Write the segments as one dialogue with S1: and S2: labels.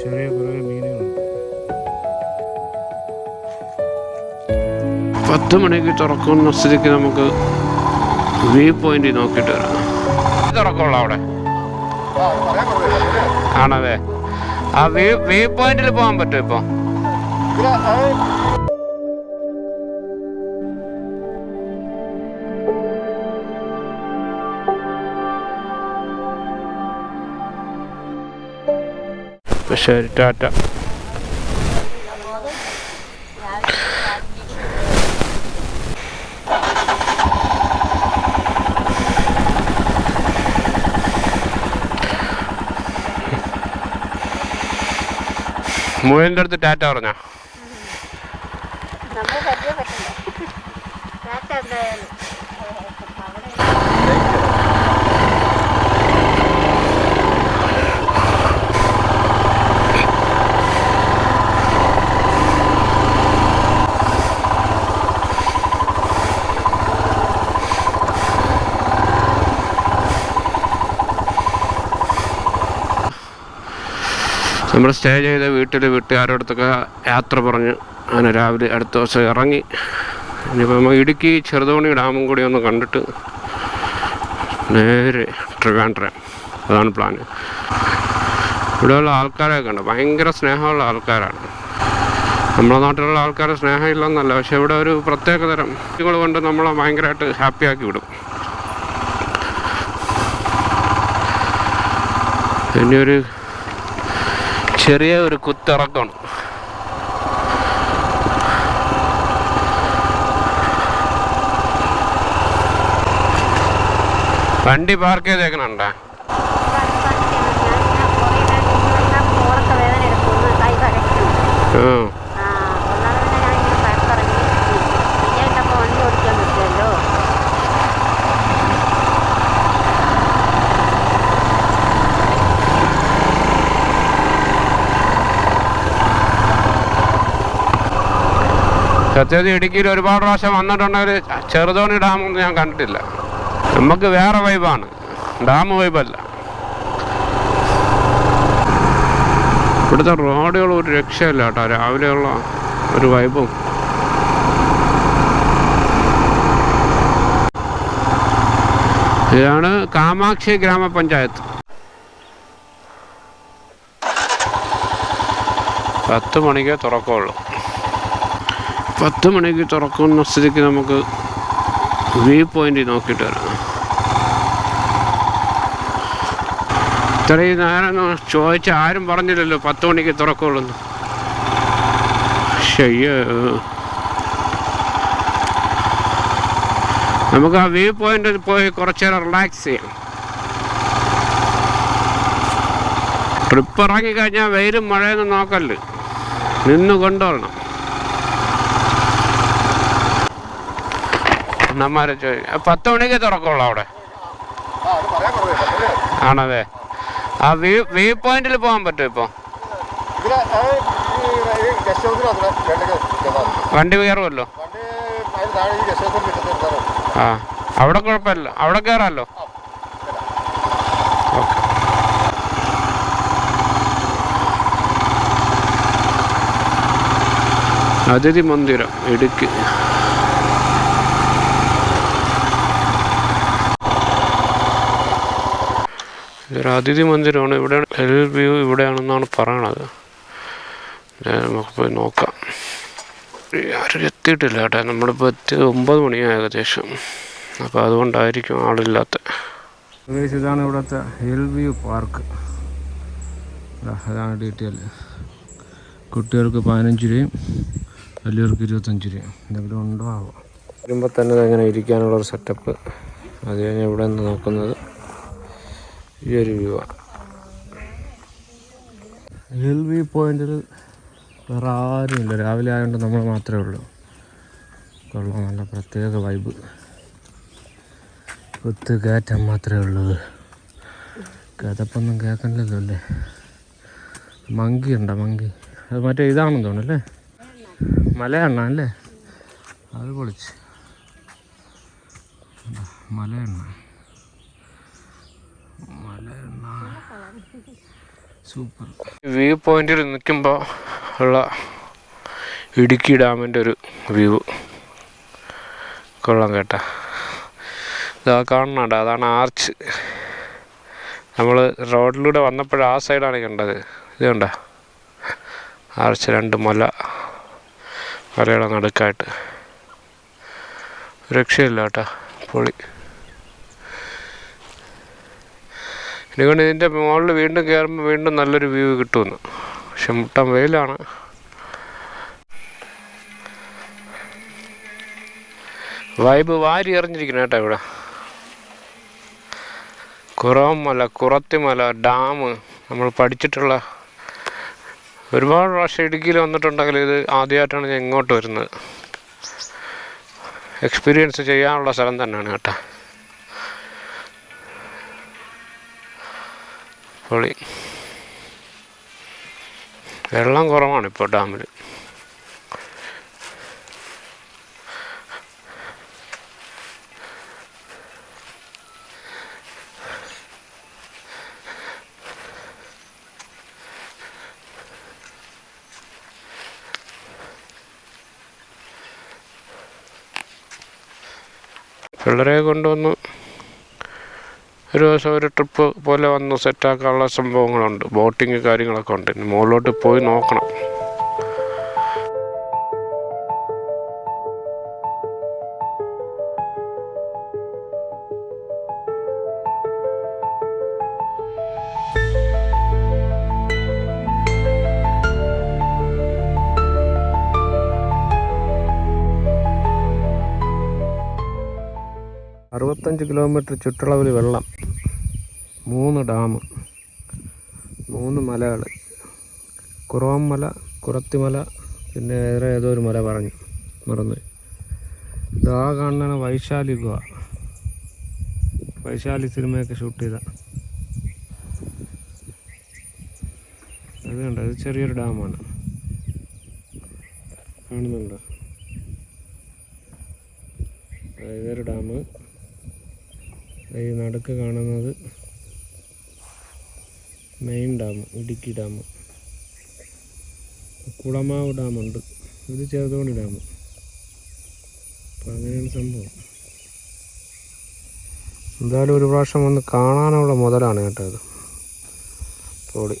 S1: ചെറിയ കുറേ മീനുകളുണ്ട് പത്ത് മണിക്ക് തുറക്കുന്ന സ്ഥിതിക്ക് നമുക്ക് വ്യൂ പോയിന്റ് നോക്കിയിട്ട് വരാം. തുറക്കുള്ളൂ അവിടെ. ആണതെ ആ വ്യൂ വ്യൂ പോയിന്റിൽ പോകാൻ പറ്റും ഇപ്പോൾ ശരി ടാറ്റ. മുയലിന്റെ അടുത്ത് ടാറ്റ പറഞ്ഞ
S2: നമ്മൾ പരിചയപ്പെട്ടില്ല ടാറ്റ എന്തായാലും
S1: നമ്മൾ സ്റ്റേ ചെയ്ത വീട്ടിൽ വീട്ടുകാരോടത്തൊക്കെ യാത്ര പറഞ്ഞ് അങ്ങനെ രാവിലെ അടുത്ത ദിവസം ഇറങ്ങി. ഇനിയിപ്പോൾ നമ്മൾ ഇടുക്കി ചെറുതോണി ഡാമും കൂടി ഒന്ന് കണ്ടിട്ട് നേരെ ട്രിവാൻഡ്രം. അതാണ് പ്ലാൻ ഇവിടെയുള്ള ആൾക്കാരൊക്കെ ഉണ്ട് ഭയങ്കര സ്നേഹമുള്ള ആൾക്കാരാണ്. നമ്മുടെ നാട്ടിലുള്ള ആൾക്കാരെ സ്നേഹമില്ലെന്നല്ല പക്ഷെ ഇവിടെ ഒരു പ്രത്യേക തരം കുട്ടികൾ കൊണ്ട് നമ്മളെ ഭയങ്കരമായിട്ട് ഹാപ്പിയാക്കി വിടും. ഒരു ചെറിയ ഒരു കുത്തിറക്കമാണ് വണ്ടി പാർക്ക് ചെയ്തേക്കണുണ്ടേ
S2: പോറൊക്കെ വേദന എടുക്കുന്നു കൈ കടയ്ക്കുന്നു
S1: ആ
S2: ആ ഒന്നാമത് തന്നെ ഞാൻ ഇങ്ങനെ പഴക്കിറങ്ങി പിന്നെ ഇട്ടപ്പോൾ വണ്ടി ഓടിക്കാൻ പറ്റുമല്ലോ
S1: സത്യത്തിൽ ഇടുക്കിയിൽ ഒരുപാട് പ്രാവശ്യം വന്നിട്ടുണ്ടെങ്കിൽ ചെറുതോണി ഡാമൊന്നും ഞാൻ കണ്ടിട്ടില്ല. നമുക്ക് വേറെ വൈബാണ്. ഡാം വൈബല്ല. ഇവിടുത്തെ റോഡുകൾ ഒരു രക്ഷയില്ല കേട്ടോ. രാവിലെയുള്ള ഒരു വൈബും. ഇതാണ് കാമാക്ഷി ഗ്രാമപഞ്ചായത്ത്. പത്ത് മണിക്കേ തുറക്കമുള്ളൂ പത്ത് മണിക്ക് തുറക്കുന്ന സ്ഥിതിക്ക് നമുക്ക് വ്യൂ പോയിന്റ് നോക്കിയിട്ട് വരാം. ഇത്രയും നേരം ചോദിച്ച ആരും പറഞ്ഞില്ലല്ലോ പത്ത് മണിക്ക് തുറക്കുള്ളൂ നമുക്ക് ആ വ്യൂ പോയിന്റ് പോയി കുറച്ച് നേരം റിലാക്സ് ചെയ്യാം. ട്രിപ്പ് ഇറങ്ങിക്കഴിഞ്ഞാൽ വെയിലും മഴയൊന്നും നോക്കല്ല്. നിന്ന് കൊണ്ടുവരണം. അണ്ണന്മാരെ ചോദിക്കും പത്ത് മണിക്ക് തുറക്കുള്ളൂ അവിടെ. ആണതെ ആ വ്യൂ വ്യൂ പോയിന്റിൽ പോകാൻ പറ്റും ഇപ്പോൾ. വണ്ടി കയറുമല്ലോ? ആ അവിടെ കുഴപ്പമില്ല. അവിടെ കയറാമല്ലോ? അതിഥി മന്ദിരം ഇടുക്കി. ഇതൊരു അതിഥി മന്ദിരമാണ്. ഇവിടെ എൽ വ്യൂ ഇവിടെയാണെന്നാണ് പറയണത്. ഞാൻ നമുക്ക് പോയി നോക്കാം. ആരും എത്തിയിട്ടില്ല കേട്ടോ. നമ്മളിപ്പോൾ എത്തി ഒമ്പത് മണിയാണ് ഏകദേശം അപ്പോൾ അതുകൊണ്ടായിരിക്കും ആളില്ലാത്ത. ഇതാണ് ഇവിടുത്തെ ഹിൽ വ്യൂ പാർക്ക് അതാണ് ഡീറ്റെയിൽ കുട്ടികൾക്ക് പതിനഞ്ച് രൂപയും വലിയവർക്ക് ഇരുപത്തഞ്ച് രൂപയും. എന്തെങ്കിലും ഉണ്ടോ ആവാം. വരുമ്പോൾ തന്നെ അങ്ങനെ ഇരിക്കാനുള്ളൊരു സെറ്റപ്പ് അത് കഴിഞ്ഞ് ഇവിടെ നിന്ന് നോക്കുന്നത്. ഈ ഒരു വ്യൂ എൽ വ്യൂ പോയിന്റിൽ വേറെ ആരുമില്ല രാവിലെ ആയതുകൊണ്ട് നമ്മൾ മാത്രമേ ഉള്ളൂ. കൊള്ളാം. നല്ല പ്രത്യേക വൈബ് കുത്ത് കയറ്റാൻ മാത്രമേ ഉള്ളൂ. കഥപ്പൊന്നും കേൾക്കണ്ടല്ലോ അല്ലേ? മങ്കി ഉണ്ടോ? മങ്കി. അത് മറ്റേ ഇതാണെന്ന് തോന്നുന്നു അല്ലേ? മലയെണ്ണ അല്ലേ? അത് പൊളിച്ച്.
S3: മലയെണ്ണ. സൂപ്പർ. വ്യൂ പോയിന്റിൽ നിൽക്കുമ്പോൾ ഉള്ള ഇടുക്കി ഡാമിന്റെ ഒരു വ്യൂ. കൊള്ളാം കേട്ടാ. ഇതാ കാണണണ്ട അതാണ് ആർച്ച്. നമ്മൾ റോഡിലൂടെ വന്നപ്പോൾ ആ സൈഡാണ് കണ്ടത്. ഇത് കണ്ട? ആർച്ച് രണ്ട് മല. മലയുടെ നടുക്കായിട്ട്. രക്ഷയില്ല കേട്ടോ. പൊളി. ഇതുകൊണ്ട് ഇതിന്റെ മുകളിൽ വീണ്ടും കയറുമ്പോൾ വീണ്ടും നല്ലൊരു വ്യൂ കിട്ടുമെന്ന്. പക്ഷെ മുട്ടം വെയിലാണ്. വൈബ് വാരി എറിഞ്ഞിരിക്കണം കേട്ടോ ഇവിടെ. കുറവമല കുറത്തിമല ഡാം നമ്മൾ പഠിച്ചിട്ടുള്ള ഒരുപാട് പ്രാവശ്യം ഇടുക്കിയിൽ വന്നിട്ടുണ്ടെങ്കിൽ ഇത് ആദ്യമായിട്ടാണ് ഞാൻ ഇങ്ങോട്ട് വരുന്നത്. എക്സ്പീരിയൻസ് ചെയ്യാനുള്ള സ്ഥലം തന്നെയാണ് കേട്ടോ. പൊളി. വെള്ളം കുറവാണ് ഇപ്പോൾ ഡാമിൽ. പിള്ളേരെ കൊണ്ടുവന്ന്. ഒരു ദിവസം ഒരു ട്രിപ്പ് പോലെ വന്ന് സെറ്റാക്കാനുള്ള സംഭവങ്ങളുണ്ട്. ബോട്ടിങ് കാര്യങ്ങളൊക്കെ ഉണ്ട്. മുകളിലോട്ട് പോയി നോക്കണം. അറുപത്തഞ്ച് കിലോമീറ്റർ ചുറ്റളവിൽ വെള്ളം. മൂന്ന് ഡാം മൂന്ന് മലകൾ. കുറവമല കുറത്തിമല പിന്നെ വേറെ ഏതോ ഒരു മല പറഞ്ഞു മറന്നു. ഇതാ കാണുന്ന വൈശാലി ഗുഹ വൈശാലി സിനിമയൊക്കെ ഷൂട്ട് ചെയ്ത. അത് കണ്ട? അത് ചെറിയൊരു ഡാമാണ്. കാണുന്നുണ്ടോ? ഇതൊരു ഡാം. ഈ നടുക്ക് കാണുന്നത് main dam Idukki dam. Kulamavu ഡാമുണ്ട്. ഇത് ചെറുതോണി ഡാം. അപ്പം അങ്ങനെയാണ് സംഭവം. എന്തായാലും ഒരു പ്രാവശ്യം വന്ന് കാണാനുള്ള മുതലാണ് കേട്ടോ ഇത്. പൊളി.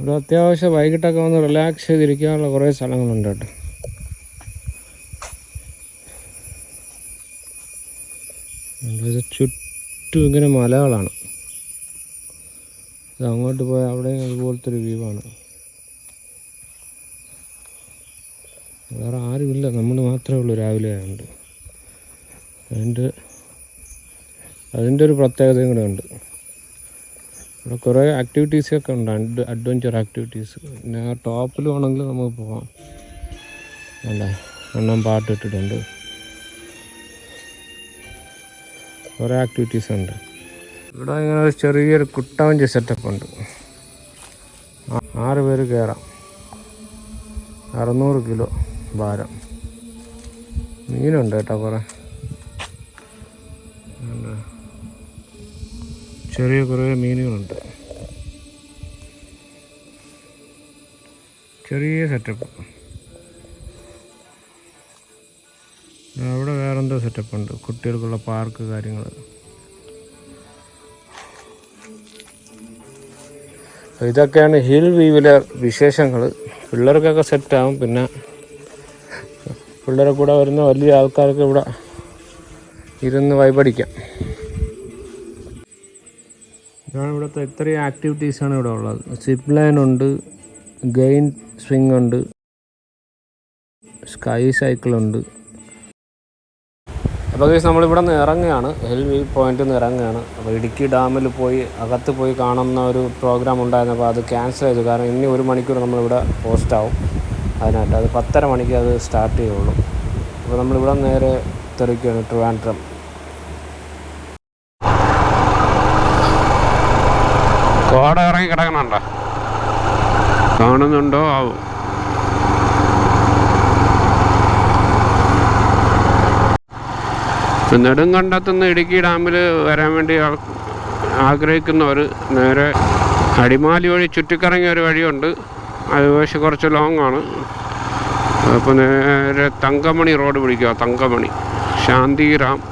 S3: ഇവിടെ അത്യാവശ്യം വൈകിട്ടൊക്കെ വന്ന് റിലാക്സ് ചെയ്തിരിക്കാനുള്ള കുറേ സ്ഥലങ്ങളുണ്ട് കേട്ടോ. ഇത് ചുറ്റും ഇങ്ങനെ മലകളാണ്. അങ്ങോട്ട് പോയാൽ അവിടെ അതുപോലത്തെ ഒരു വ്യൂ ആണ് വേറെ ആരുമില്ല. നമ്മൾ മാത്രമേ ഉള്ളൂ രാവിലെ ആയതുകൊണ്ട് അതിന്റെ അതിന്റെ ഒരു പ്രത്യേകതയും കൂടെ ഉണ്ട്. ഇവിടെ കുറേ ആക്ടിവിറ്റീസൊക്കെ ഉണ്ട്. അഡ് അഡ്വഞ്ചർ ആക്ടിവിറ്റീസ് പിന്നെ ടോപ്പിലും വേണമെങ്കിൽ നമുക്ക് പോകാം അല്ല? എണ്ണം പാട്ട് കുറേ ആക്ടിവിറ്റീസ് ഉണ്ട്. ഇവിടെ ഇങ്ങനെ ഒരു ചെറിയൊരു കുട്ടവഞ്ചി സെറ്റപ്പ് ഉണ്ട്. ആറ് പേര് കയറാം അറുന്നൂറ് കിലോ ഭാരം. മീനുണ്ട് കേട്ടോ കുറേ. ചെറിയ കുറേ മീനുകളുണ്ട്. ചെറിയ സെറ്റപ്പ് അവിടെ വേറെന്തോ സെറ്റപ്പ് ഉണ്ട്. കുട്ടികൾക്കുള്ള പാർക്ക് കാര്യങ്ങൾ ഇതൊക്കെയാണ് ഹിൽ വ്യൂവിലെ വിശേഷങ്ങൾ പിള്ളേർക്കൊക്കെ സെറ്റാവും പിന്നെ പിള്ളേരെ കൂടെ വരുന്ന വലിയ ആൾക്കാർക്ക് ഇവിടെ ഇരുന്ന് വൈബടിക്കാം ഇതാണ് ഇവിടുത്തെ ഇത്രയും ആക്ടിവിറ്റീസാണ് ഇവിടെ ഉള്ളത്. സിപ്പ് ലൈൻ ഉണ്ട് ഗെയിൻ സ്വിങ് ഉണ്ട് സ്കൈ സൈക്കിൾ ഉണ്ട്. അപ്പോൾ ഗൈസ് നമ്മളിവിടെ നിന്ന് ഇറങ്ങുകയാണ് ഹിൽ വ്യൂ പോയിന്റിൽ നിന്ന് ഇറങ്ങുകയാണ് അപ്പോൾ ഇടുക്കി ഡാമിൽ പോയി അകത്ത് പോയി കാണുന്ന ഒരു പ്രോഗ്രാം ഉണ്ടായിരുന്നു. അപ്പോൾ അത് ക്യാൻസൽ ചെയ്തു. കാരണം ഇനി ഒരു മണിക്കൂർ നമ്മളിവിടെ പോസ്റ്റ് ആവും. അതിനായിട്ട് അത് പത്തര മണിക്ക് അത് സ്റ്റാർട്ട് ചെയ്യുള്ളൂ. അപ്പോൾ നമ്മളിവിടെ നേരെ തെറിക്കുകയാണ്. ട്രിവാൻഡ്രം കോട ഇറങ്ങി കിടക്കണുണ്ടോ കാണുന്നുണ്ടോ? ആവും.
S1: നെടുങ്കണ്ടത്തുനിന്ന് ഇടുക്കി ഡാമിൽ വരാൻ വേണ്ടി ആഗ്രഹിക്കുന്ന ആഗ്രഹിക്കുന്നവർ നേരെ അടിമാലി വഴി ചുറ്റിക്കറങ്ങിയ ഒരു വഴിയുണ്ട്. അത് പക്ഷെ കുറച്ച് ലോങ് ആണ്. അപ്പോൾ നേരെ തങ്കമണി റോഡ് പിടിക്കുക. തങ്കമണി. ശാന്തിറാം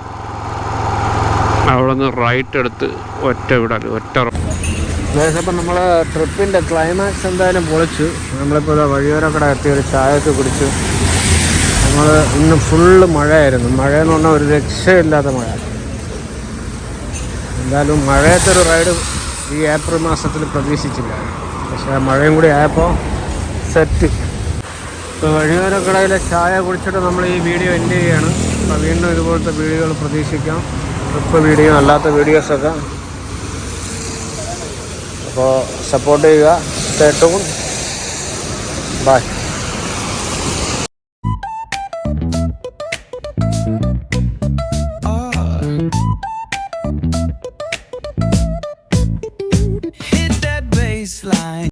S1: അവിടെ നിന്ന് റൈറ്റ് എടുത്ത് ഒറ്റ വിടൽ ഒറ്റ
S3: അപ്പം നമ്മൾ ട്രിപ്പിന്റെ ക്ലൈമാക്സ് എന്തായാലും പൊളിച്ചു. നമ്മളിപ്പോൾ വഴിയോരക്കട എത്തി ഒരു ചായയൊക്കെ കുടിച്ചു. നമ്മൾ ഇന്ന് ഫുള്ള് മഴയായിരുന്നു. മഴ എന്ന് പറഞ്ഞാൽ ഒരു രക്ഷയില്ലാത്ത മഴ. എന്തായാലും മഴയത്തെ ഒരു റൈഡ് ഈ ഏപ്രിൽ മാസത്തിൽ പ്രതീക്ഷിച്ചില്ല. പക്ഷെ ആ മഴയും കൂടി ആയപ്പോൾ സെറ്റ് ഇപ്പോൾ വഴിയോരക്കടയിലെ ചായ കുടിച്ചിട്ട് നമ്മൾ ഈ വീഡിയോ എൻഡ് ചെയ്യുകയാണ് അപ്പോൾ വീണ്ടും ഇതുപോലത്തെ വീഡിയോകൾ പ്രതീക്ഷിക്കാം. ട്രിപ്പ് വീഡിയോ അല്ലാത്ത വീഡിയോസൊക്കെ അപ്പോൾ സപ്പോർട്ട് ചെയ്യുക. Stay by